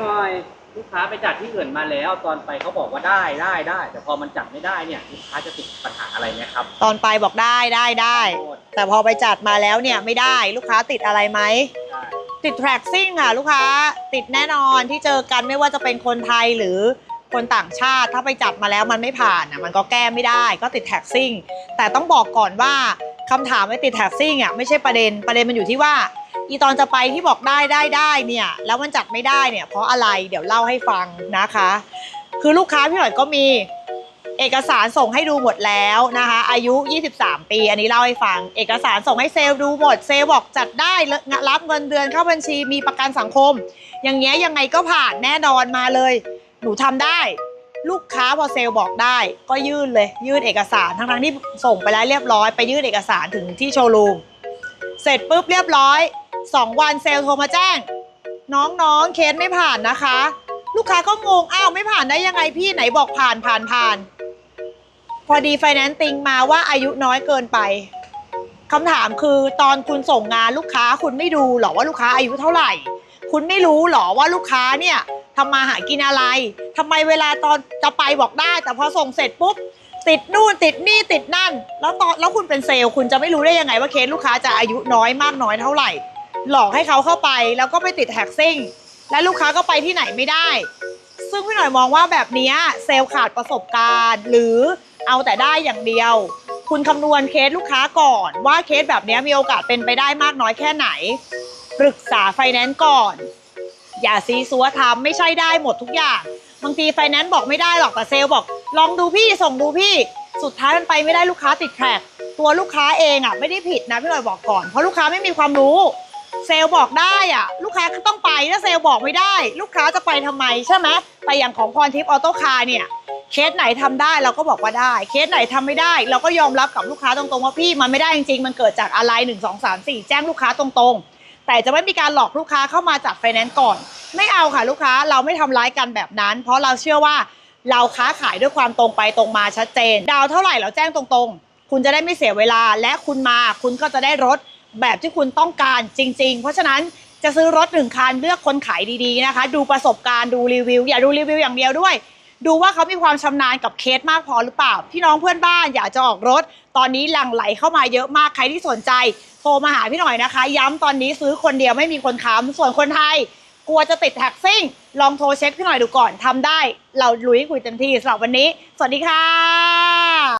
หน่อยลูกค้าไปจัดที่อื่นมาแล้ว ตอนไปเขาบอกว่าได้ได้ได้ แต่พอมันจัดไม่ได้เนี่ยลูกค้าจะติดปัญหาอะไรไหมครับตอนไปบอกได้ได้ได้ โทษแต่พอไปจัดมาแล้วเนี่ยไม่ได้ลูกค้าติดอะไรไหม ได้ติดแทร็กซิ่งค่ะลูกค้าติดแน่นอนที่เจอกันไม่ว่าจะเป็นคนไทยหรือคนต่างชาติถ้าไปจัดมาแล้วมันไม่ผ่านอะมันก็แก้ไม่ได้ก็ติดแท็กซิ่งแต่ต้องบอกก่อนว่าคำถามไม่ติดแท็กซิ่งอะไม่ใช่ประเด็นประเด็นมันอยู่ที่ว่า อีตอนจะไปที่บอกได้ได้ได้เนี่ยแล้วมันจัดไม่ได้เนี่ยเพราะอะไรเดี๋ยวเล่าให้ฟังนะคะ คือลูกค้าพี่หน่อยก็มีเอกสารส่งให้ดูหมดแล้วนะคะ อายุ 23 ปี อันนี้เล่าให้ฟัง เอกสารส่งให้เซลล์ดูหมด เซลล์บอกจัดได้รับเงินเดือนเข้าบัญชีมีประกันสังคม อย่างเงี้ยยังไงก็ผ่านแน่นอนมาเลย หนูทำได้ ลูกค้าพอเซลล์บอกได้ ก็ยื่นเลยยื่นเอกสารทั้งๆที่ส่งไปแล้วเรียบร้อยไปยื่นเอกสารถึงที่โชว์รูมเสร็จปุ๊บเรียบร้อย สองวันเซลล์โทรมาแจ้ง น้องๆ เคสไม่ผ่านนะคะ ลูกค้าก็งงอ้าวไม่ผ่านได้ยังไงพี่ไหนบอกผ่านผ่านผ่าน พอดีไฟแนนซ์ติงมาว่าอายุน้อยเกินไปคำถามคือตอนคุณส่งงานลูกค้าคุณไม่ดูหรอว่าลูกค้าอายุเท่าไหร่ คุณไม่รู้หรอว่าลูกค้าเนี่ยทำมาหากินอะไรทำไมเวลาตอนจะไปบอกได้ แต่พอส่งเสร็จปุ๊บติดนู่นติดนี่ติดนั่น แล้วตอนแล้วคุณเป็นเซลล์ คุณจะไม่รู้ได้ยังไงว่าเคสลูกค้าจะอายุน้อยมากน้อยเท่าไหร่ หลอกให้เขาเข้าไปแล้วก็ไปติดแท็กซิ่ง และลูกค้าก็ไปที่ไหนไม่ได้ ซึ่งพี่หน่อยมองว่าแบบนี้เซลล์ขาดประสบการณ์ หรือเอาแต่ได้อย่างเดียว คุณคำนวณเคสลูกค้าก่อน ว่าเคสแบบนี้มีโอกาสเป็นไปได้มากน้อยแค่ไหนปรึกษาไฟแนนซ์ก่อน อย่าซีซัวทำไม่ใช่ได้หมดทุกอย่างบางทีไฟแนนซ์บอกไม่ได้หรอกแต่เซลล์บอก ลองดูพี่ส่งดูพี่ สุดท้ายมันไปไม่ได้ลูกค้าติดแทร็กตัวลูกค้าเองอะไม่ได้ผิดนะพี่หน่อยบอกก่อน เพราะลูกค้าไม่มีความรู้ เซลล์บอกได้อะลูกค้าก็ต้องไปถ้าเซลล์บอกไม่ได้ ลูกค้าจะไปทำไมใช่ไหมแต่อย่างของพรทิพย์ออโต้คาร์เนี่ยเคสไหนทำได้เราก็บอกว่าได้ เคสไหนทำไม่ได้ เราก็ยอมรับกับลูกค้าตรงๆว่าพี่มันไม่ได้จริงๆมันเกิดจากอะไรหนึ่งสองสามสี่แจ้งลูกค้าตรงๆ แต่จะไม่มีการหลอกลูกค้าเข้ามาจากไฟแนนซ์ก่อน ไม่เอาค่ะลูกค้าเราไม่ทำร้ายกันแบบนั้น เพราะเราเชื่อว่าเราค้าขายด้วยความตรงไปตรงมาชัดเจน ดาวเท่าไหร่เราแจ้งตรงๆ คุณจะได้ไม่เสียเวลาและคุณมาคุณก็จะได้รถ แบบที่คุณต้องการจริง ๆ เพราะฉะนั้นจะซื้อรถหนึ่งคันเลือกคนขายดีๆนะคะ ดูประสบการณ์ดูรีวิว อย่าดูรีวิวอย่างเดียวด้วย ดูว่าเขามีความชำนาญกับเคสมากพอหรือเปล่า พี่น้องเพื่อนบ้านอยากจะออกรถ ตอนนี้หลั่งไหลเข้ามาเยอะมากใครที่สนใจโทรมาหาพี่หน่อยนะคะ ย้ำตอนนี้ซื้อคนเดียวไม่มีคนค้ำส่วนคนไทย กลัวจะติดแท็กซิ่ง ลองโทรเช็คพี่หน่อยดูก่อนทำได้ เราลุยคุยเต็มที่สำหรับวันนี้ สวัสดีค่ะ